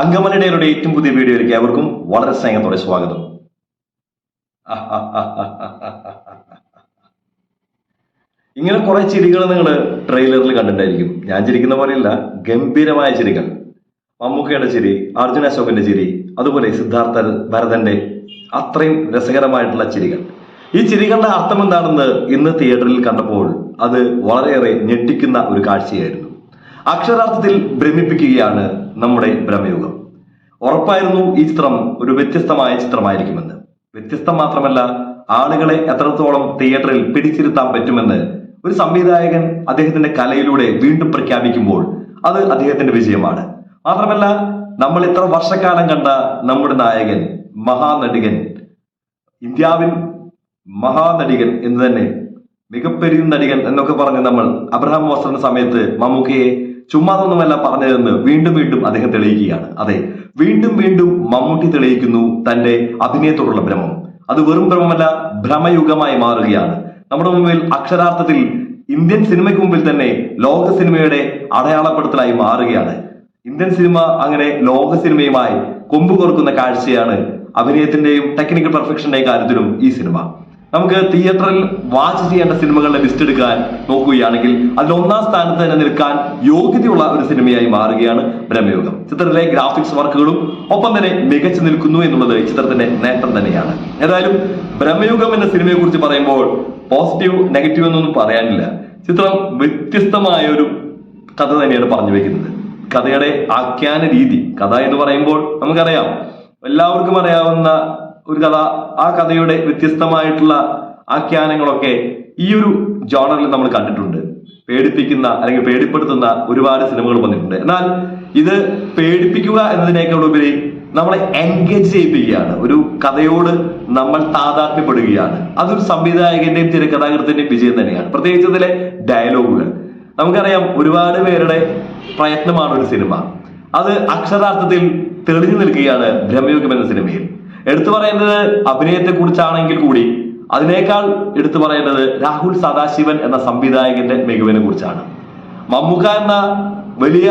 അങ്കമലയുടെ ഏറ്റവും പുതിയ വീഡിയോയിലേക്ക് അവർക്കും വളരെ സ്നേഹത്തോടെ സ്വാഗതം. ഇങ്ങനെ കുറെ ചിരികൾ നിങ്ങൾ ട്രെയിലറിൽ കണ്ടിട്ടുണ്ടായിരിക്കും ഞാൻ ചിരിക്കുന്ന പോലെയല്ല ഗംഭീരമായ ചിരികൾ. മമ്മൂക്കയുടെ ചിരി അർജുന അശോകന്റെ ചിരി അതുപോലെ സിദ്ധാർത്ഥ ഭരതന്റെ അത്രയും രസകരമായിട്ടുള്ള ചിരികൾ. ഈ ചിരികളുടെ അർത്ഥം എന്താണെന്ന് ഇന്ന് തിയേറ്ററിൽ കണ്ടപ്പോൾ അത് വളരെയേറെ ഞെട്ടിക്കുന്ന ഒരു കാഴ്ചയായിരുന്നു. അക്ഷരാർത്ഥത്തിൽ ഭ്രമിപ്പിക്കുകയാണ് നമ്മുടെ ഭ്രമയുഗം. ഉറപ്പായിരുന്നു ഈ ചിത്രം ഒരു വ്യത്യസ്തമായ ചിത്രമായിരിക്കുമെന്ന്. വ്യത്യസ്തം മാത്രമല്ല ആളുകളെ എത്രത്തോളം തിയേറ്ററിൽ പിടിച്ചിരുത്താൻ പറ്റുമെന്ന് ഒരു സംവിധായകൻ അദ്ദേഹത്തിന്റെ കലയിലൂടെ വീണ്ടും പ്രഖ്യാപിക്കുമ്പോൾ അത് അദ്ദേഹത്തിന്റെ വിജയമാണ്. മാത്രമല്ല നമ്മൾ ഇത്ര വർഷക്കാലം കണ്ട നമ്മുടെ നായകൻ മഹാനടികൻ ഇന്ത്യാവിൻ മഹാനടികൻ എന്ന് തന്നെ മികപ്പെരിയും നടികൻ എന്നൊക്കെ പറഞ്ഞ് നമ്മൾ അബ്രഹാം മോസ്റ്ററിന്റെ സമയത്ത് മമ്മൂക്കയെ ചുമ്മാതൊന്നുമല്ല പറഞ്ഞതെന്ന് വീണ്ടും വീണ്ടും അദ്ദേഹം തെളിയിക്കുകയാണ്. അതെ വീണ്ടും വീണ്ടും മമ്മൂട്ടി തെളിയിക്കുന്നു തന്റെ അഭിനയത്തോടുള്ള ഭ്രമം. അത് വെറും ഭ്രമമല്ല ഭ്രമയുഗമായി മാറുകയാണ്. നമ്മുടെ മുമ്പിൽ അക്ഷരാർത്ഥത്തിൽ ഇന്ത്യൻ സിനിമയ്ക്ക് മുമ്പിൽ തന്നെ ലോക സിനിമയുടെ അടയാളപ്പെടുത്തലായി മാറുകയാണ്. ഇന്ത്യൻ സിനിമ അങ്ങനെ ലോക സിനിമയുമായി കൊമ്പ് കോർക്കുന്ന കാഴ്ചയാണ് അഭിനയത്തിന്റെയും ടെക്നിക്കൽ പെർഫെക്ഷന്റെയും കാര്യത്തിലും ഈ സിനിമ. നമുക്ക് തിയേറ്ററിൽ വാച്ച് ചെയ്യേണ്ട സിനിമകളുടെ ലിസ്റ്റ് എടുക്കാൻ നോക്കുകയാണെങ്കിൽ അതിൽ ഒന്നാം സ്ഥാനത്ത് തന്നെ നിൽക്കാൻ യോഗ്യതയുള്ള ഒരു സിനിമയായി മാറുകയാണ് ബ്രഹ്മയോഗം. ചിത്രത്തിലെ ഗ്രാഫിക്സ് വർക്കുകളും ഒപ്പം തന്നെ മികച്ചു നിൽക്കുന്നു എന്നുള്ളത് ചിത്രത്തിന്റെ നേട്ടം തന്നെയാണ്. ഏതായാലും ബ്രഹ്മയുഗം എന്ന സിനിമയെ കുറിച്ച് പറയുമ്പോൾ പോസിറ്റീവ് നെഗറ്റീവ് എന്നൊന്നും പറയാനില്ല. ചിത്രം വ്യത്യസ്തമായ ഒരു കഥ തന്നെയാണ് പറഞ്ഞു വെക്കുന്നത്. കഥയുടെ ആഖ്യാന രീതി കഥ എന്ന് പറയുമ്പോൾ നമുക്കറിയാം. എല്ലാവർക്കും അറിയാവുന്ന ഒരു കഥ ആ കഥയുടെ വ്യത്യസ്തമായിട്ടുള്ള ആഖ്യാനങ്ങളൊക്കെ ഈ ഒരു ജോണറിൽ നമ്മൾ കണ്ടിട്ടുണ്ട്. പേടിപ്പിക്കുന്ന അല്ലെങ്കിൽ പേടിപ്പെടുത്തുന്ന ഒരുപാട് സിനിമകൾ വന്നിട്ടുണ്ട്. എന്നാൽ ഇത് പേടിപ്പിക്കുക എന്നതിനേക്കാൾ ഉപരി നമ്മളെ എൻഗേജ് ചെയ്യിപ്പിക്കുകയാണ്. ഒരു കഥയോട് നമ്മൾ താതാത്മ്യപ്പെടുകയാണ്. അതൊരു സംവിധായകന്റെയും തിരക്കഥാകൃത്തിന്റെയും വിജയം തന്നെയാണ്. പ്രത്യേകിച്ച് ഇതിലെ ഡയലോഗുകൾ. നമുക്കറിയാം ഒരുപാട് പേരുടെ പ്രയത്നമാണ് ഒരു സിനിമ. അത് അക്ഷരാർത്ഥത്തിൽ തെളിഞ്ഞു നിൽക്കുകയാണ് ബ്രഹ്മയുഗം എന്ന സിനിമയിൽ. എടുത്തു പറയേണ്ടത് അഭിനയത്തെ കുറിച്ചാണെങ്കിൽ കൂടി. അതിനേക്കാൾ എടുത്തു പറയേണ്ടത് രാഹുൽ സദാശിവൻ എന്ന സംവിധായകന്റെ മികവിനെ കുറിച്ചാണ് മമ്മൂക്ക എന്ന വലിയ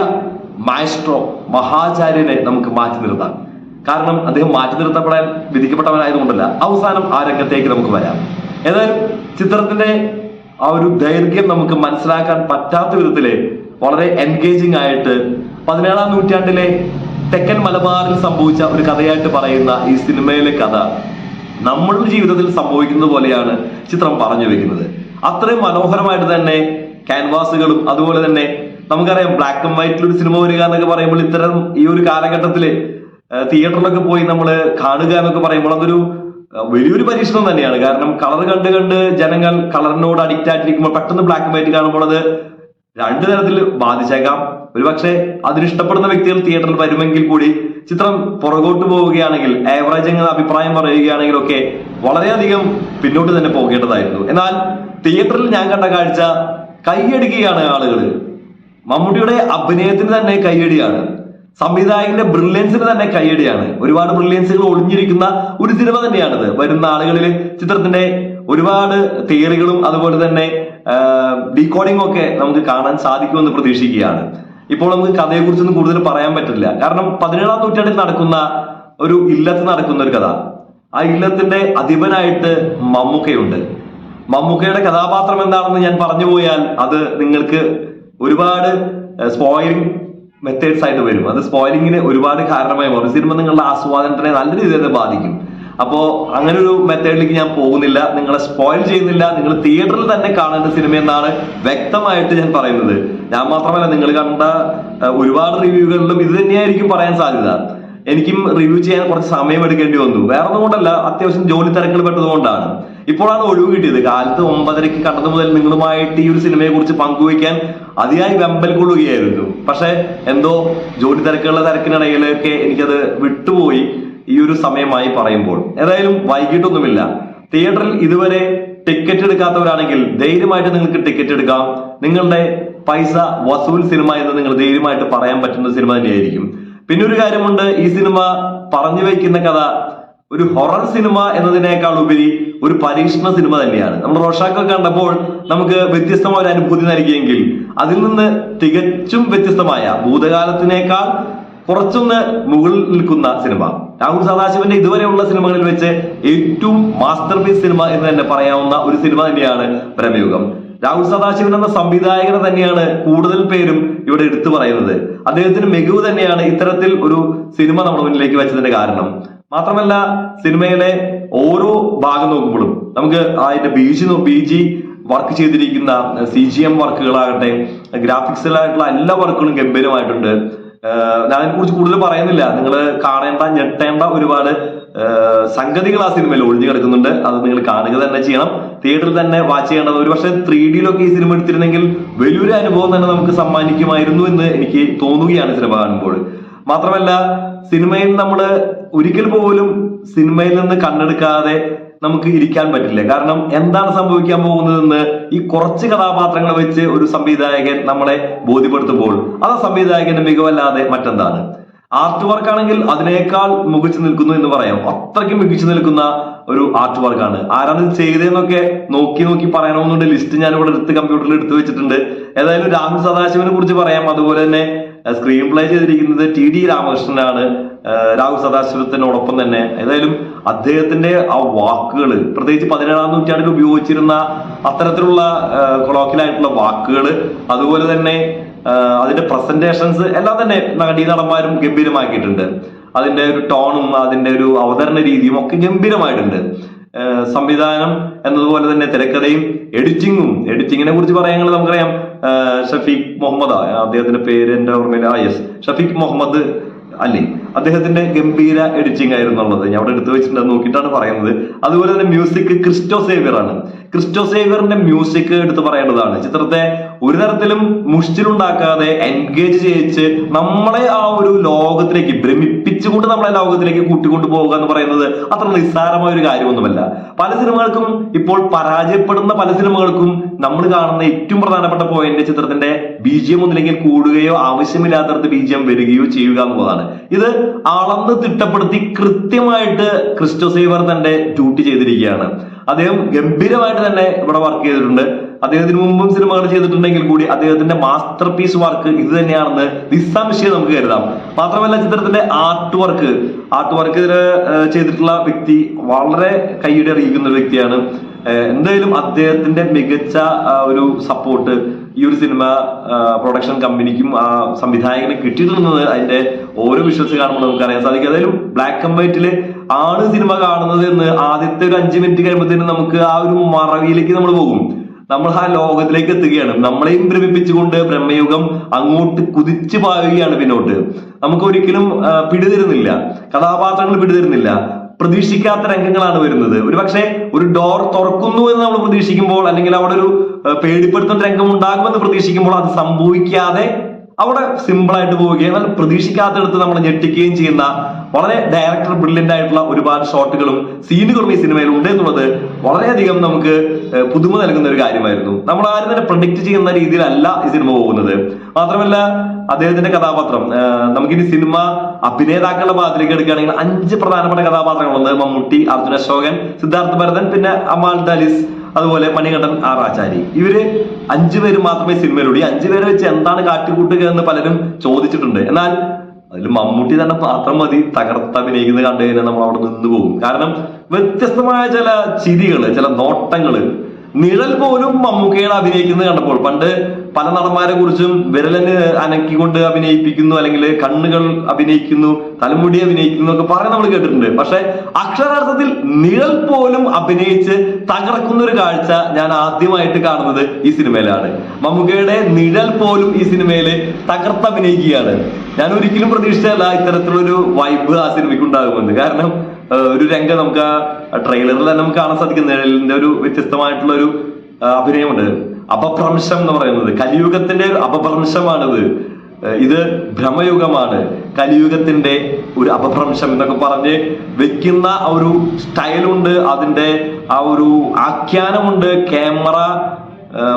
മാസ്ട്രോ മഹാചാര്യനെ നമുക്ക് മാറ്റി നിർത്താം. കാരണം അദ്ദേഹം മാറ്റി നിർത്തപ്പെടാൻ വിധിക്കപ്പെട്ടവനായതുകൊണ്ടല്ല. അവസാനം ആ രംഗത്തേക്ക് നമുക്ക് വരാം. ഏതായാലും ചിത്രത്തിന്റെ ആ ഒരു ദൈർഘ്യം നമുക്ക് മനസ്സിലാക്കാൻ പറ്റാത്ത വിധത്തിൽ വളരെ എൻഗേജിംഗ് ആയിട്ട് പതിനേഴാം നൂറ്റാണ്ടിലെ തെക്കൻ മലബാറിൽ സംഭവിച്ച ഒരു കഥയായിട്ട് പറയുന്ന ഈ സിനിമയിലെ കഥ നമ്മളുടെ ജീവിതത്തിൽ സംഭവിക്കുന്നത് പോലെയാണ് ചിത്രം പറഞ്ഞു വെക്കുന്നത്. അത്രയും മനോഹരമായിട്ട് തന്നെ ക്യാൻവാസുകളും അതുപോലെ തന്നെ നമുക്കറിയാം ബ്ലാക്ക് ആൻഡ് വൈറ്റിൽ ഒരു സിനിമ വരിക എന്നൊക്കെ പറയുമ്പോൾ ഇത്തരം ഈ ഒരു കാലഘട്ടത്തിൽ തിയേറ്ററിലൊക്കെ പോയി നമ്മൾ കാണുക എന്നൊക്കെ പറയുമ്പോൾ അതൊരു വലിയൊരു പരീക്ഷണം തന്നെയാണ്. കാരണം കളർ കണ്ട് കണ്ട് ജനങ്ങൾ കളറിനോട് അഡിക്റ്റ് ആയിട്ടിരിക്കുമ്പോൾ പെട്ടെന്ന് ബ്ലാക്ക് ആൻഡ് വൈറ്റ് കാണുമ്പോൾ അത് രണ്ടു തരത്തിൽ ബാധിച്ചേക്കാം. ഒരുപക്ഷെ അതിനിഷ്ടപ്പെടുന്ന വ്യക്തികൾ തിയേറ്ററിൽ വരുമെങ്കിൽ കൂടി ചിത്രം പുറകോട്ട് പോവുകയാണെങ്കിൽ ആവറേജ് എന്ന അഭിപ്രായം പറയുകയാണെങ്കിൽ ഒക്കെ വളരെയധികം പിന്നോട്ട് തന്നെ പോകേണ്ടതായിരുന്നു. എന്നാൽ തിയേറ്ററിൽ ഞാൻ കണ്ട കാഴ്ച കൈയടിക്കുകയാണ് ആളുകൾ മമ്മൂട്ടിയുടെ അഭിനയത്തിന് തന്നെ കൈയടിയാണ്. സംവിധായകന്റെ ബ്രില്യൻസിന് തന്നെ കൈയടിയാണ്. ഒരുപാട് ബ്രില്യൻസുകൾ ഒളിഞ്ഞിരിക്കുന്ന ഒരു സിനിമ തന്നെയാണിത്. വരുന്ന ആളുകളിൽ ചിത്രത്തിന്റെ ഒരുപാട് തിയറികളും അതുപോലെ തന്നെ ഡീകോഡിംഗ് ഒക്കെ നമുക്ക് കാണാൻ സാധിക്കുമെന്ന് പ്രതീക്ഷിക്കുകയാണ്. ഇപ്പോൾ നമുക്ക് കഥയെക്കുറിച്ചൊന്നും കൂടുതൽ പറയാൻ പറ്റില്ല കാരണം പതിനേഴാം നൂറ്റാണ്ടിൽ നടക്കുന്ന ഒരു ഇല്ലത്ത് നടക്കുന്ന ഒരു കഥ. ആ ഇല്ലത്തിന്റെ അധിപനായിട്ട് മമ്മൂക്കയുണ്ട്. മമ്മൂക്കയുടെ കഥാപാത്രം എന്താണെന്ന് ഞാൻ പറഞ്ഞു പോയാൽ അത് നിങ്ങൾക്ക് ഒരുപാട് സ്പോയിലിംഗ് മെത്തേഡ്സ് ആയിട്ട് വരും. അത് സ്പോയിലിങ്ങിന് ഒരുപാട് കാരണമായി മാറും. സിനിമ നിങ്ങളുടെ ആസ്വാദനത്തിനെ നല്ല രീതിയിൽ ബാധിക്കും. അപ്പോ അങ്ങനെ ഒരു മെത്തേഡിലേക്ക് ഞാൻ പോകുന്നില്ല. നിങ്ങളെ സ്പോയിൽ ചെയ്യുന്നില്ല. നിങ്ങൾ തിയേറ്ററിൽ തന്നെ കാണേണ്ട സിനിമ എന്നാണ് വ്യക്തമായിട്ട് ഞാൻ പറയുന്നത്. ഞാൻ മാത്രമല്ല നിങ്ങൾ കണ്ട ഒരുപാട് റിവ്യൂകളിലും ഇത് തന്നെയായിരിക്കും പറയാൻ സാധ്യത. എനിക്കും റിവ്യൂ ചെയ്യാൻ കുറച്ച് സമയം എടുക്കേണ്ടി വന്നു. വേറെ ഒന്നും കൊണ്ടല്ല അത്യാവശ്യം ജോലി തിരക്കുകൾ പെട്ടതുകൊണ്ടാണ്. ഇപ്പോഴാണ് ഒഴിവ് കിട്ടിയത്. കാലത്ത് ഒമ്പതരയ്ക്ക് കണ്ടത് മുതൽ നിങ്ങളുമായിട്ട് ഈ ഒരു സിനിമയെ കുറിച്ച് പങ്കുവയ്ക്കാൻ അതിയായി വെമ്പൽ കൊള്ളുകയായിരുന്നു. പക്ഷെ എന്തോ ജോലി തിരക്കുകളുടെ തിരക്കിനിടയിലൊക്കെ എനിക്കത് വിട്ടുപോയി. ഈ ഒരു സമയമായി പറയുമ്പോൾ. ഏതായാലും വൈകിട്ടൊന്നുമില്ല. തിയേറ്ററിൽ ഇതുവരെ ടിക്കറ്റ് എടുക്കാത്തവരാണെങ്കിൽ ധൈര്യമായിട്ട് നിങ്ങൾക്ക് ടിക്കറ്റ് എടുക്കാം. നിങ്ങളുടെ പൈസ വസൂൽ സിനിമ എന്ന് നിങ്ങൾ ധൈര്യമായിട്ട് പറയാൻ പറ്റുന്ന സിനിമ തന്നെയായിരിക്കും. പിന്നെ ഒരു കാര്യമുണ്ട് ഈ സിനിമ പറഞ്ഞു വയ്ക്കുന്ന കഥ ഒരു ഹൊറർ സിനിമ എന്നതിനേക്കാൾ ഉപരി ഒരു പരീക്ഷണ സിനിമ തന്നെയാണ്. നമ്മൾ റോഷാക്കൊക്കെ കണ്ടപ്പോൾ നമുക്ക് വ്യത്യസ്തമായ ഒരു അനുഭൂതി നൽകിയെങ്കിൽ അതിൽ നിന്ന് തികച്ചും വ്യത്യസ്തമായ ഭൂതകാലത്തിനേക്കാൾ കുറച്ചൊന്ന് മുകളിൽ നിൽക്കുന്ന സിനിമ. രാഹുൽ സദാശിവന്റെ ഇതുവരെയുള്ള സിനിമകളിൽ വെച്ച് ഏറ്റവും മാസ്റ്റർ പീസ് സിനിമ എന്ന് തന്നെ പറയാവുന്ന ഒരു സിനിമ തന്നെയാണ് പ്രമയുഗം രാഹുൽ സദാശിവൻ എന്ന സംവിധായകനെ തന്നെയാണ് കൂടുതൽ പേരും ഇവിടെ എടുത്തു പറയുന്നത്. അദ്ദേഹത്തിന് മികവ് തന്നെയാണ് ഇത്തരത്തിൽ ഒരു സിനിമ നമ്മുടെ മുന്നിലേക്ക് വെച്ചതിന്റെ കാരണം. മാത്രമല്ല സിനിമയിലെ ഓരോ ഭാഗം നോക്കുമ്പോഴും നമുക്ക് അതിന്റെ B G B G work ചെയ്തിരിക്കുന്ന സി ജി എം വർക്കുകളാകട്ടെ ഗ്രാഫിക്സിലായിട്ടുള്ള എല്ലാ വർക്കുകളും ഗംഭീരമായിട്ടുണ്ട്. ഞാൻ അതിനെക്കുറിച്ച് കൂടുതൽ പറയുന്നില്ല. നിങ്ങൾ കാണേണ്ട ഞെട്ടേണ്ട ഒരുപാട് സംഗതികൾ ആ സിനിമയിൽ ഒളിഞ്ഞു കിടക്കുന്നുണ്ട്. അത് നിങ്ങൾ കാണുക തന്നെ ചെയ്യണം. തിയേറ്ററിൽ തന്നെ വാച്ച് ചെയ്യേണ്ടത് ഒരു പക്ഷേ ത്രീ ഡിയിലൊക്കെ ഈ സിനിമ എടുത്തിരുന്നെങ്കിൽ വലിയൊരു അനുഭവം തന്നെ നമുക്ക് സമ്മാനിക്കുമായിരുന്നു എന്ന് എനിക്ക് തോന്നുകയാണ് സിനിമ കാണുമ്പോൾ. മാത്രമല്ല സിനിമയിൽ നമ്മൾ ഒരിക്കൽ പോലും സിനിമയിൽ നിന്ന് കണ്ണെടുക്കാതെ നമുക്ക് ഇരിക്കാൻ പറ്റില്ല. കാരണം എന്താണ് സംഭവിക്കാൻ പോകുന്നതെന്ന് ഈ കുറച്ച് കഥാപാത്രങ്ങൾ വെച്ച് ഒരു സംവിധായകൻ നമ്മളെ ബോധ്യപ്പെടുത്തുമ്പോൾ അത് സംവിധായകന്റെ മികവല്ലാതെ മറ്റെന്താണ്? ആർട്ട് വർക്ക് ആണെങ്കിൽ അതിനേക്കാൾ മികച്ചു നിൽക്കുന്നു എന്ന് പറയാം. അത്രയ്ക്ക് മികച്ചു നിൽക്കുന്ന ഒരു ആർട്ട് വർക്കാണ് ആരാണ് ചെയ്തതെന്നൊക്കെ നോക്കി നോക്കി പറയണമെന്നുണ്ട് ലിസ്റ്റ് ഞാൻ ഇവിടെ എടുത്ത് കമ്പ്യൂട്ടറിൽ എടുത്തു വെച്ചിട്ടുണ്ട്. ഏതായാലും രാഹുൽ സദാശിവനെ കുറിച്ച് പറയാം. അതുപോലെ തന്നെ സ്ക്രീൻ പ്ലേ ചെയ്തിരിക്കുന്നത് ടി ഡി രാമകൃഷ്ണനാണ്. രാഹുൽ സദാശിവത്തിനോടൊപ്പം തന്നെ. ഏതായാലും അദ്ദേഹത്തിന്റെ ആ വാക്കുകൾ പ്രത്യേകിച്ച് പതിനേഴാം നൂറ്റാണ്ടിൽ ഉപയോഗിച്ചിരുന്ന അത്തരത്തിലുള്ള കൊളോക്കിലായിട്ടുള്ള വാക്കുകൾ അതുപോലെ തന്നെ അതിന്റെ പ്രസന്റേഷൻസ് എല്ലാം തന്നെ നടീ നടന്മാരും ഗംഭീരമാക്കിയിട്ടുണ്ട്. അതിന്റെ ഒരു ടോണും അതിന്റെ ഒരു അവതരണ രീതിയും ഒക്കെ ഗംഭീരമായിട്ടുണ്ട്. സംവിധാനം എന്നതുപോലെ തന്നെ തിരക്കഥയും എഡിറ്റിങ്ങും എഡിറ്റിങ്ങിനെ കുറിച്ച് പറയാനുള്ളത് നമുക്കറിയാം. ഷഫീഖ് മുഹമ്മദ് അദ്ദേഹത്തിന്റെ പേര് എന്റെ ഓർമ്മയിൽ ആ യെസ് ഷഫീഖ് മുഹമ്മദ് അലി. അദ്ദേഹത്തിന്റെ ഗംഭീര എഡിറ്റിംഗ് ആയിരുന്നു ഉള്ളത്. ഞാൻ അവിടെ എടുത്തു വെച്ചിട്ടുണ്ട് നോക്കിയിട്ടാണ് പറയുന്നത്. അതുപോലെ തന്നെ മ്യൂസിക് ക്രിസ്റ്റോ സേവിയർ ആണ്. ക്രിസ്റ്റോ സേവിയറിന്റെ മ്യൂസിക് എടുത്ത് പറയേണ്ടതാണ്. ചിത്രത്തെ ഒരു തരത്തിലും മുഷ്ടിലുണ്ടാക്കാതെ എൻഗേജ് ചെയ്യിച്ച് നമ്മളെ ആ ഒരു ലോകത്തിലേക്ക് ഭ്രമിപ്പിച്ചുകൊണ്ട് നമ്മളെ ലോകത്തിലേക്ക് കൂട്ടിക്കൊണ്ടു പോവുക എന്ന് പറയുന്നത് അത്ര നിസ്സാരമായ ഒരു കാര്യമൊന്നുമല്ല. പല സിനിമകൾക്കും ഇപ്പോൾ പരാജയപ്പെടുന്ന പല സിനിമകൾക്കും നമ്മൾ കാണുന്ന ഏറ്റവും പ്രധാനപ്പെട്ട പോയിന്റ് ചിത്രത്തിന്റെ ബീജിയം ഒന്നില്ലെങ്കിൽ കൂടുകയോ ആവശ്യമില്ലാത്തടത്ത് ബീജിയം വരികയോ ചെയ്യുക എന്നുള്ളതാണ്. ഇത് അളന്ന് തിട്ടപ്പെടുത്തി കൃത്യമായിട്ട് ക്രിസ്റ്റോ സേവർ തന്റെ ഡ്യൂട്ടി ചെയ്തിരിക്കുകയാണ്. അദ്ദേഹം ഗംഭീരമായിട്ട് തന്നെ ഇവിടെ വർക്ക് ചെയ്തിട്ടുണ്ട്. അദ്ദേഹത്തിന് മുമ്പും സിനിമകൾ ചെയ്തിട്ടുണ്ടെങ്കിൽ കൂടി അദ്ദേഹത്തിന്റെ മാസ്റ്റർ പീസ് വർക്ക് ഇത് തന്നെയാണെന്ന് നിസ്സംശയം നമുക്ക് കരുതാം. മാത്രമല്ല ചിത്രത്തിന്റെ ആർട്ട് വർക്ക് ആർട്ട് വർക്ക് ചെയ്തിട്ടുള്ള വ്യക്തി വളരെ കൈയുടെ അറിയിക്കുന്ന ഒരു വ്യക്തിയാണ്. എന്തായാലും അദ്ദേഹത്തിന്റെ മികച്ച ഒരു സപ്പോർട്ട് ഈ ഒരു സിനിമ പ്രൊഡക്ഷൻ കമ്പനിക്കും ആ സംവിധായകന് കിട്ടിയിട്ടുണ്ടെന്നത് അതിന്റെ ഓരോ വിഷ്വൽസ് കാണുമ്പോൾ നമുക്ക് അറിയാൻ സാധിക്കും അതായാലും ബ്ലാക്ക് ആൻഡ് വൈറ്റിൽ ആണ് സിനിമ കാണുന്നത് എന്ന് ആദ്യത്തെ ഒരു അഞ്ച് മിനിറ്റ് കഴിയുമ്പോഴത്തേനും നമുക്ക് ആ ഒരു മറവിയിലേക്ക് നമ്മൾ പോകും. നമ്മൾ ആ ലോകത്തിലേക്ക് എത്തുകയാണ്. നമ്മളെയും ഭ്രമിപ്പിച്ചുകൊണ്ട് ബ്രഹ്മയുഗം അങ്ങോട്ട് കുതിച്ചു പായുകയാണ് പിന്നോട്ട്. നമുക്ക് ഒരിക്കലും പിടിതരുന്നില്ല. കഥാപാത്രങ്ങൾ പിടിതരുന്നില്ല. പ്രതീക്ഷിക്കാത്ത രംഗങ്ങളാണ് വരുന്നത്. ഒരു പക്ഷേ ഒരു ഡോർ തുറക്കുന്നു എന്ന് നമ്മൾ പ്രതീക്ഷിക്കുമ്പോൾ അല്ലെങ്കിൽ അവിടെ ഒരു പേടിപ്പെടുത്തുന്ന രംഗം ഉണ്ടാകുമെന്ന് പ്രതീക്ഷിക്കുമ്പോൾ അത് സംഭവിക്കാതെ അവിടെ സിമ്പിൾ ആയിട്ട് പോവുകയും എന്നാൽ പ്രതീക്ഷിക്കാത്തടത്ത് നമ്മൾ ഞെട്ടിക്കുകയും ചെയ്യുന്ന വളരെ ഡയറക്ടർ ബ്രില്യന്റ് ആയിട്ടുള്ള ഒരുപാട് ഷോട്ടുകളും സീനുകളും ഈ സിനിമയിൽ ഉണ്ട് എന്നുള്ളത് വളരെയധികം നമുക്ക് പുതുമ നൽകുന്ന ഒരു കാര്യമായിരുന്നു. നമ്മൾ ആരും തന്നെ പ്രൊഡിക്റ്റ് ചെയ്യുന്ന രീതിയിലല്ല ഈ സിനിമ പോകുന്നത്. മാത്രമല്ല അദ്ദേഹത്തിന്റെ കഥാപാത്രം നമുക്കിനി സിനിമ അഭിനേതാക്കളുടെ ഭാഗത്തിലേക്ക് എടുക്കുകയാണെങ്കിൽ അഞ്ച് പ്രധാനപ്പെട്ട കഥാപാത്രങ്ങളുണ്ട്. മമ്മൂട്ടി അർജുന അശോകൻ സിദ്ധാർത്ഥ ഭരതൻ പിന്നെ അമാൽ ദാലിസ് അതുപോലെ മണികണ്ഠൻ ആർ ആചാരി. ഇവർ അഞ്ചുപേരും പേര് മാത്രമേ സിനിമയിലുള്ളൂ. ഈ അഞ്ചുപേരെ വെച്ച് എന്താണ് കാട്ടിക്കൂട്ടുക എന്ന് പലരും ചോദിച്ചിട്ടുണ്ട്. എന്നാൽ അതിൽ മമ്മൂട്ടി തന്നെ പാത്രം മതി തകർത്ത് അഭിനയിക്കുന്നത് കണ്ടു കഴിഞ്ഞാൽ നമ്മൾ അവിടെ നിന്ന് പോകും. കാരണം വ്യത്യസ്തമായ ചില ചിരികൾ ചില നോട്ടങ്ങൾ നിഴൽ പോലും മമ്മൂക്കയുടെ അഭിനയിക്കുന്നത് കണ്ടപ്പോൾ. പണ്ട് പല നടന്മാരെ കുറിച്ചും വിരലിന് അനക്കിക്കൊണ്ട് അഭിനയിപ്പിക്കുന്നു അല്ലെങ്കിൽ കണ്ണുകൾ അഭിനയിക്കുന്നു തലമുടി അഭിനയിക്കുന്നു ഒക്കെ പറയാൻ നമ്മൾ കേട്ടിട്ടുണ്ട്. പക്ഷെ അക്ഷരാർത്ഥത്തിൽ നിഴൽ പോലും അഭിനയിച്ച് തകർക്കുന്ന ഒരു കാഴ്ച ഞാൻ ആദ്യമായിട്ട് കാണുന്നത് ഈ സിനിമയിലാണ്. മമ്മൂക്കയുടെ നിഴൽ പോലും ഈ സിനിമയിൽ തകർത്ത് അഭിനയിക്കുകയാണ്. ഞാൻ ഒരിക്കലും പ്രതീക്ഷിച്ചല്ല ഇത്തരത്തിലൊരു വൈബ് ആ സിനിമയ്ക്ക് ഉണ്ടാകുമെന്ന്. കാരണം ഒരു രംഗം നമുക്ക് ആ ട്രെയിലറിൽ തന്നെ നമുക്ക് കാണാൻ സാധിക്കും നിഴലിന്റെ ഒരു വ്യത്യസ്തമായിട്ടുള്ള ഒരു അഭിനയമുണ്ട്. അപഭ്രംശം എന്ന് പറയുന്നത് കലിയുഗത്തിന്റെ ഒരു അപഭ്രംശമാണിത്. ഇത് ഭ്രമയുഗമാണ്. കലിയുഗത്തിന്റെ ഒരു അപഭ്രംശം എന്നൊക്കെ പറഞ്ഞ് വെക്കുന്ന ഒരു സ്റ്റൈലുണ്ട്. അതിന്റെ ആ ഒരു ആഖ്യാനമുണ്ട്. ക്യാമറ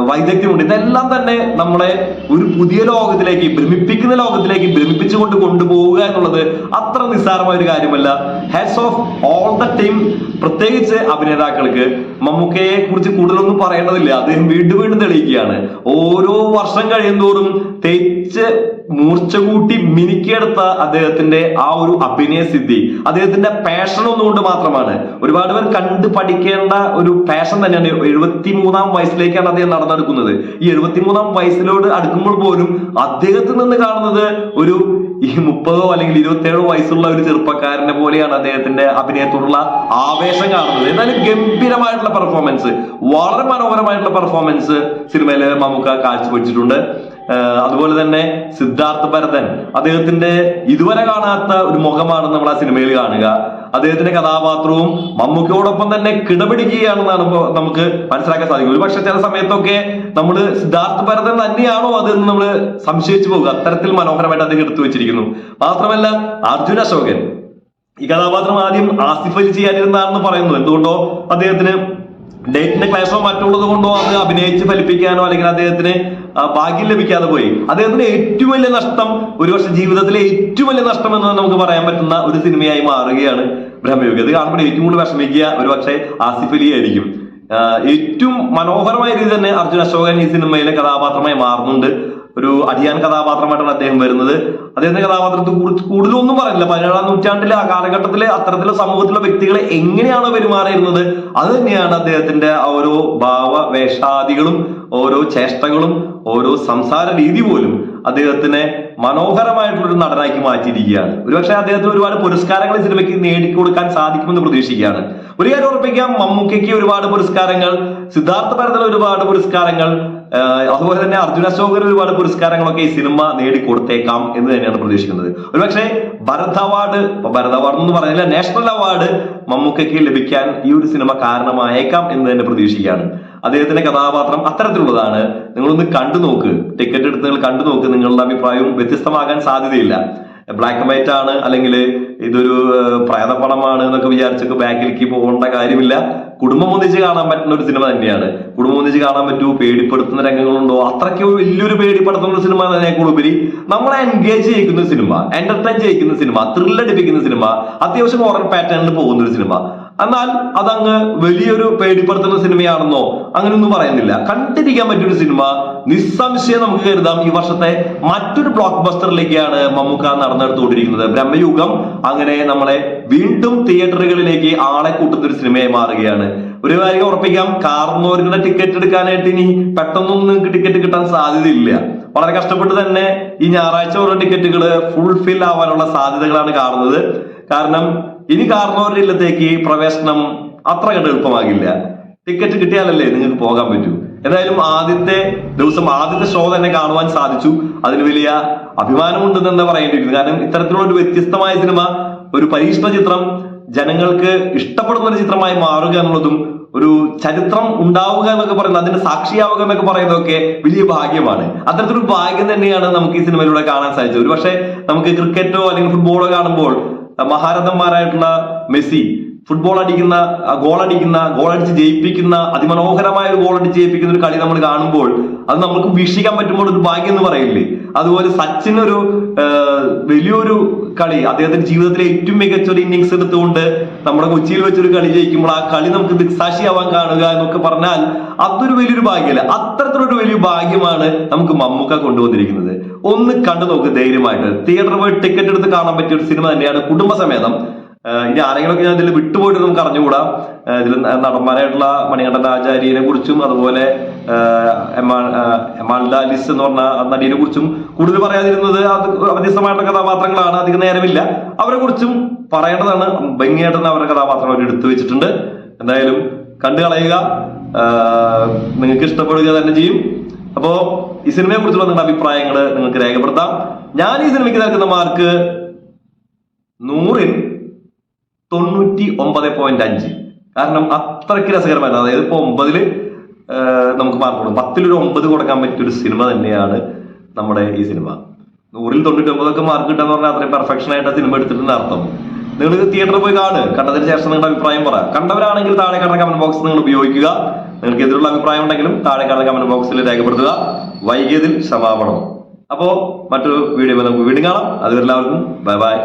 വൈദഗ്ധ്യമുണ്ട്. ഇതെല്ലാം തന്നെ നമ്മളെ ഒരു പുതിയ ലോകത്തിലേക്ക് ഭ്രമിപ്പിക്കുന്ന ലോകത്തിലേക്ക് ഭ്രമിപ്പിച്ചുകൊണ്ട് കൊണ്ടുപോവുക എന്നുള്ളത് അത്ര നിസ്സാരമായ ഒരു കാര്യമല്ല. Hats off all the team പ്രത്യേകിച്ച് അഭിനേതാക്കൾക്ക് മമ്മൂക്കയെ കുറിച്ച് കൂടുതലൊന്നും പറയേണ്ടതില്ല. അദ്ദേഹം വീണ്ടും വീണ്ടും തെളിയിക്കുകയാണ്. ഓരോ വർഷം കഴിയുന്തോറും തേച്ച് മൂർച്ച കൂട്ടി മിനുക്കിയെടുത്ത അദ്ദേഹത്തിന്റെ ആ ഒരു അഭിനയ സിദ്ധി അദ്ദേഹത്തിന്റെ പാഷൻ ഒന്നുകൊണ്ട് മാത്രമാണ്. ഒരുപാട് പേർ കണ്ട് പഠിക്കേണ്ട ഒരു പാഷൻ തന്നെയാണ്. എഴുപത്തി മൂന്നാം വയസ്സിലേക്കാണ് അദ്ദേഹം നടന്നെടുക്കുന്നത്. ഈ എഴുപത്തി മൂന്നാം വയസ്സിലോട് അടുക്കുമ്പോൾ പോലും അദ്ദേഹത്തിൽ നിന്ന് കാണുന്നത് ഒരു ഈ മുപ്പതോ അല്ലെങ്കിൽ ഇരുപത്തേഴോ വയസ്സുള്ള ഒരു ചെറുപ്പക്കാരനെ പോലെയാണ് അദ്ദേഹത്തിന്റെ അഭിനയത്തോടുള്ള ആവേശം കാണുന്നത്. എന്നാലും ഗംഭീരമായിട്ടുള്ള പെർഫോമൻസ് വളരെ മനോഹരമായിട്ടുള്ള പെർഫോമൻസ് സിനിമയിലെ മമ്മൂക്ക കാഴ്ചവെച്ചിട്ടുണ്ട്. അതുപോലെ തന്നെ സിദ്ധാർത്ഥ ഭരതൻ അദ്ദേഹത്തിന്റെ ഇതുവരെ കാണാത്ത ഒരു മുഖമാണ് നമ്മൾ ആ സിനിമയിൽ കാണുക. അദ്ദേഹത്തിന്റെ കഥാപാത്രവും മമ്മൂക്കയോടൊപ്പം തന്നെ കിടപിടിക്കുകയാണെന്നാണ് ഇപ്പോ നമുക്ക് മനസ്സിലാക്കാൻ സാധിക്കും. ഒരുപക്ഷെ ചില സമയത്തൊക്കെ നമ്മൾ സിദ്ധാർത്ഥ ഭരതൻ തന്നെയാണോ അത് എന്ന് നമ്മൾ സംശയിച്ചു പോകുക. അത്തരത്തിൽ മനോഹരമായിട്ട് അദ്ദേഹം എടുത്തു വെച്ചിരിക്കുന്നു. മാത്രമല്ല അർജുന അശോകൻ. ഈ കഥാപാത്രം ആദ്യം ആസിഫ് അലി ചെയ്യാനിരുന്നാണെന്ന് പറയുന്നു. എന്തുകൊണ്ടോ അദ്ദേഹത്തിന് ഡേറ്റിന്റെ ക്ലാഷോ മറ്റുള്ളത് കൊണ്ടോ അത് അഭിനയിച്ച് ഫലിപ്പിക്കാനോ അല്ലെങ്കിൽ അദ്ദേഹത്തിന് ഭാഗ്യം ലഭിക്കാതെ പോയി. അദ്ദേഹത്തിന് ഏറ്റവും വലിയ നഷ്ടം ഒരുപക്ഷെ ജീവിതത്തിലെ ഏറ്റവും വലിയ നഷ്ടം എന്ന് നമുക്ക് പറയാൻ പറ്റുന്ന ഒരു സിനിമയായി മാറുകയാണ് ബ്രഹ്മയോഗി. ഇത് കാണുമ്പോൾ ഏറ്റവും കൂടുതൽ വിഷമിക്കുക ഒരുപക്ഷെ ആസിഫ് അലി ആയിരിക്കും. ഏറ്റവും മനോഹരമായ രീതി തന്നെ അർജുൻ അശോകൻ ഈ സിനിമയിലെ കഥാപാത്രമായി മാറുന്നുണ്ട്. ഒരു അടിയാൻ കഥാപാത്രമായിട്ടാണ് അദ്ദേഹം വരുന്നത്. അദ്ദേഹത്തിന്റെ കഥാപാത്രത്തെ കൂടുതലൊന്നും പറയുന്നില്ല പതിനേഴാം നൂറ്റാണ്ടിലെ ആ കാലഘട്ടത്തിലെ അത്തരത്തിലുള്ള സമൂഹത്തിലെ വ്യക്തികളെ എങ്ങനെയാണ് പെരുമാറിയിരുന്നത്? അത് തന്നെയാണ് അദ്ദേഹത്തിന്റെ ഓരോ ഭാവ വേഷാദികളും ഓരോ ചേഷ്ടകളും ഓരോ സംസാര രീതി പോലും അദ്ദേഹത്തിനെ മനോഹരമായിട്ടുള്ള ഒരു നടനാക്കി മാറ്റിയിരിക്കുകയാണ്. ഒരുപക്ഷെ അദ്ദേഹത്തിന് ഒരുപാട് പുരസ്കാരങ്ങൾ ഈ സിനിമയ്ക്ക് നേടിക്കൊടുക്കാൻ സാധിക്കുമെന്ന് പ്രതീക്ഷിക്കുകയാണ്. ഒരു കാര്യം ഉറപ്പിക്കാം മമ്മൂക്കയ്ക്ക് ഒരുപാട് പുരസ്കാരങ്ങൾ സിദ്ധാർത്ഥ പരത്തിൽ ഒരുപാട് പുരസ്കാരങ്ങൾ അതുപോലെ തന്നെ അർജുന അശോകർ ഒരുപാട് പുരസ്കാരങ്ങളൊക്കെ ഈ സിനിമ നേടിക്കൊടുത്തേക്കാം എന്ന് തന്നെയാണ് പ്രതീക്ഷിക്കുന്നത്. ഒരുപക്ഷെ ഭരത് അവാർഡ് ഇപ്പൊ ഭരത് അവാർഡ് എന്ന് പറഞ്ഞില്ല നാഷണൽ അവാർഡ് മമ്മൂക്കയ്ക്ക് ലഭിക്കാൻ ഈ ഒരു സിനിമ കാരണമായേക്കാം എന്ന് തന്നെ പ്രതീക്ഷിക്കുകയാണ്. അദ്ദേഹത്തിന്റെ കഥാപാത്രം അത്തരത്തിലുള്ളതാണ്. നിങ്ങളൊന്ന് കണ്ടു നോക്ക് ടിക്കറ്റ് എടുത്ത് നിങ്ങൾ കണ്ടു നോക്ക് നിങ്ങളുടെ അഭിപ്രായവും വ്യത്യസ്തമാകാൻ സാധ്യതയില്ല. ബ്ലാക്ക് ആൻഡ് വൈറ്റ് ആണ് അല്ലെങ്കിൽ ഇതൊരു പ്രേത പണമാണ് എന്നൊക്കെ വിചാരിച്ചൊക്കെ ബാക്കിലേക്ക് പോകേണ്ട കാര്യമില്ല. കുടുംബം ഒന്നിച്ച് കാണാൻ പറ്റുന്ന ഒരു സിനിമ തന്നെയാണ്. കുടുംബം ഒന്നിച്ച് കാണാൻ പറ്റൂ പേടിപ്പെടുത്തുന്ന രംഗങ്ങളുണ്ടോ? അത്രയ്ക്ക് വലിയൊരു പേടിപ്പെടുത്തുന്ന സിനിമ ഉപരി നമ്മളെ എൻഗേജ് ചെയ്യിക്കുന്ന സിനിമ എന്റർടൈൻ ചെയ്യിക്കുന്ന സിനിമ ത്രില്ലടിപ്പിക്കുന്ന സിനിമ അത്യാവശ്യം ഹോറർ പാറ്റേണിൽ പോകുന്ന ഒരു സിനിമ. എന്നാൽ അതങ്ങ് വലിയൊരു പേടിപ്പെടുത്തുന്ന സിനിമയാണെന്നോ അങ്ങനെയൊന്നും പറയുന്നില്ല. കണ്ടിരിക്കാൻ പറ്റിയൊരു സിനിമ നിസ്സംശയം നമുക്ക് കരുതാം. ഈ വർഷത്തെ മറ്റൊരു ബ്ലോക്ക് ബസ്റ്ററിലേക്കാണ് മമ്മൂക്ക നടന്നെടുത്തുകൊണ്ടിരിക്കുന്നത്. ബ്രഹ്മയുഗം. അങ്ങനെ നമ്മളെ വീണ്ടും തിയേറ്ററുകളിലേക്ക് ആളെ കൂട്ടുന്ന ഒരു സിനിമയായി മാറുകയാണ്. ഒരു കാര്യം ഉറപ്പിക്കാം കാർന്നോരുടെ ടിക്കറ്റ് എടുക്കാനായിട്ട് ഇനി പെട്ടെന്നൊന്നും നിങ്ങൾക്ക് ടിക്കറ്റ് കിട്ടാൻ സാധ്യതയില്ല. വളരെ കഷ്ടപ്പെട്ട് തന്നെ ഈ ഞായറാഴ്ച ഉള്ള ടിക്കറ്റുകൾ ഫുൾഫിൽ ആവാനുള്ള സാധ്യതകളാണ് കാണുന്നത്. കാരണം ഇനി കാരണവരുടെ ഇല്ലത്തേക്ക് പ്രവേശനം അത്ര കണ്ട് എളുപ്പമാകില്ല. ടിക്കറ്റ് കിട്ടിയാലല്ലേ നിങ്ങൾക്ക് പോകാൻ പറ്റൂ. എന്തായാലും ആദ്യത്തെ ദിവസം ആദ്യത്തെ ഷോ തന്നെ കാണുവാൻ സാധിച്ചു. അതിന് വലിയ അഭിമാനമുണ്ടെന്ന് തന്നെ പറയേണ്ടിയിരുന്നു കാരണം ഇത്തരത്തിലുള്ള ഒരു വ്യത്യസ്തമായ സിനിമ ഒരു പരീക്ഷണ ചിത്രം ജനങ്ങൾക്ക് ഇഷ്ടപ്പെടുന്ന ഒരു ചിത്രമായി മാറുക എന്നുള്ളതും ഒരു ചരിത്രം ഉണ്ടാവുക എന്നൊക്കെ പറയുന്നത് അതിന്റെ സാക്ഷിയാവുക എന്നൊക്കെ പറയുന്നതൊക്കെ വലിയ ഭാഗ്യമാണ്. അത്തരത്തിലൊരു ഭാഗ്യം തന്നെയാണ് നമുക്ക് ഈ സിനിമയിലൂടെ കാണാൻ സാധിച്ചത്. ഒരു പക്ഷേ നമുക്ക് ക്രിക്കറ്റോ അല്ലെങ്കിൽ ഫുട്ബോളോ കാണുമ്പോൾ മഹാരഥന്മാരായിട്ടുള്ള മെസ്സി ഫുട്ബോൾ അടിക്കുന്ന ഗോൾ അടിക്കുന്ന ഗോൾ അടിച്ച് ജയിപ്പിക്കുന്ന അതിമനോഹരമായ ഒരു ഗോൾ അടിച്ച് ജയിപ്പിക്കുന്ന ഒരു കളി നമ്മൾ കാണുമ്പോൾ അത് നമുക്ക് വീക്ഷിക്കാൻ പറ്റുമ്പോൾ ഒരു ഭാഗ്യം എന്ന് പറയില്ലേ? അതുപോലെ സച്ചിൻ ഒരു വലിയൊരു കളി അദ്ദേഹത്തിന്റെ ജീവിതത്തിലെ ഏറ്റവും മികച്ച ഒരു ഇന്നിങ്സ് എടുത്തുകൊണ്ട് നമ്മുടെ കൊച്ചിയിൽ വെച്ചൊരു കളി ജയിക്കുമ്പോൾ ആ കളി നമുക്ക് ദിക്സാക്ഷിയാവാൻ കാണുക എന്നൊക്കെ പറഞ്ഞാൽ അതൊരു വലിയൊരു ഭാഗ്യമല്ല? അത്തരത്തിലൊരു വലിയ ഭാഗ്യമാണ് നമുക്ക് മമ്മൂക്ക കൊണ്ടുവന്നിരിക്കുന്നത്. ഒന്ന് കണ്ടു നോക്ക് ധൈര്യമായിട്ട്. തിയേറ്ററിൽ പോയി ടിക്കറ്റ് എടുത്ത് കാണാൻ പറ്റിയ ഒരു സിനിമ തന്നെയാണ് കുടുംബസമേതം. ഇനി ആരെങ്കിലുമൊക്കെ ഞാൻ ഇതിൽ വിട്ടുപോയിട്ട് നമുക്ക് അറിഞ്ഞുകൂടാ. ഇതിൽ നടന്മാരായിട്ടുള്ള മണികണ്ഠൻ ആചാര്യനെ കുറിച്ചും അതുപോലെ ആഹ് എമാ- ആഹ് എമാൽഡ ലിസ് എന്ന് പറഞ്ഞ നടിയെ കുറിച്ചും കൂടുതൽ പറയാതിരുന്നത് അത് വ്യത്യസ്തമായിട്ടുള്ള കഥാപാത്രങ്ങളാണ്. അധികം നേരമില്ല. അവരെ കുറിച്ചും പറയേണ്ടതാണ്. ഭംഗിയായിട്ട് അവരുടെ കഥാപാത്രം അവർ എടുത്തു വെച്ചിട്ടുണ്ട്. എന്തായാലും കണ്ടു കളയുക. നിങ്ങൾക്ക് ഇഷ്ടപ്പെടുക തന്നെ ചെയ്യും. അപ്പോ ഈ സിനിമയെ കുറിച്ചുള്ള നിങ്ങളുടെ അഭിപ്രായങ്ങൾ നിങ്ങൾക്ക് രേഖപ്പെടുത്താം. ഞാൻ ഈ സിനിമയ്ക്ക് നൽകുന്ന മാർക്ക് നൂറിൽ തൊണ്ണൂറ്റി ഒമ്പത് പോയിന്റ് അഞ്ച്. കാരണം അത്രയ്ക്ക് രസകരമായിരുന്നു അതായത് ഇപ്പൊ ഒമ്പതിൽ ആ, നമുക്ക് മാർക്ക് കൊടുക്കും. പത്തിലൊരു ഒമ്പത് കൊടുക്കാൻ പറ്റിയ ഒരു സിനിമ തന്നെയാണ് നമ്മുടെ ഈ സിനിമ. നൂറിൽ തൊണ്ണൂറ്റി ഒമ്പതൊക്കെ മാർക്ക് കിട്ടാന്ന് പറഞ്ഞാൽ അത്രയും പെർഫെക്ഷൻ ആയിട്ട് സിനിമ എടുത്തിട്ടുണ്ട് അർത്ഥം. നിങ്ങൾ തിയേറ്ററിൽ പോയി കാണുക. കണ്ടതിന് ശേഷം നിങ്ങളുടെ അഭിപ്രായം പറ. കണ്ടവരാണെങ്കിൽ താഴെ കാണുന്ന കമന്റ് ബോക്സ് നിങ്ങൾ ഉപയോഗിക്കുക. നിങ്ങൾക്ക് എതിരുള്ള അഭിപ്രായം ഉണ്ടെങ്കിലും താഴെ കാണുന്ന കമന്റ് ബോക്സിൽ രേഖപ്പെടുത്തുക. വൈകിയതിൽ ക്ഷമാപണം. അപ്പോ മറ്റൊരു വീഡിയോ നമുക്ക് വീണ്ടും കാണാം. അതുവരെ എല്ലാവർക്കും ബൈ ബൈ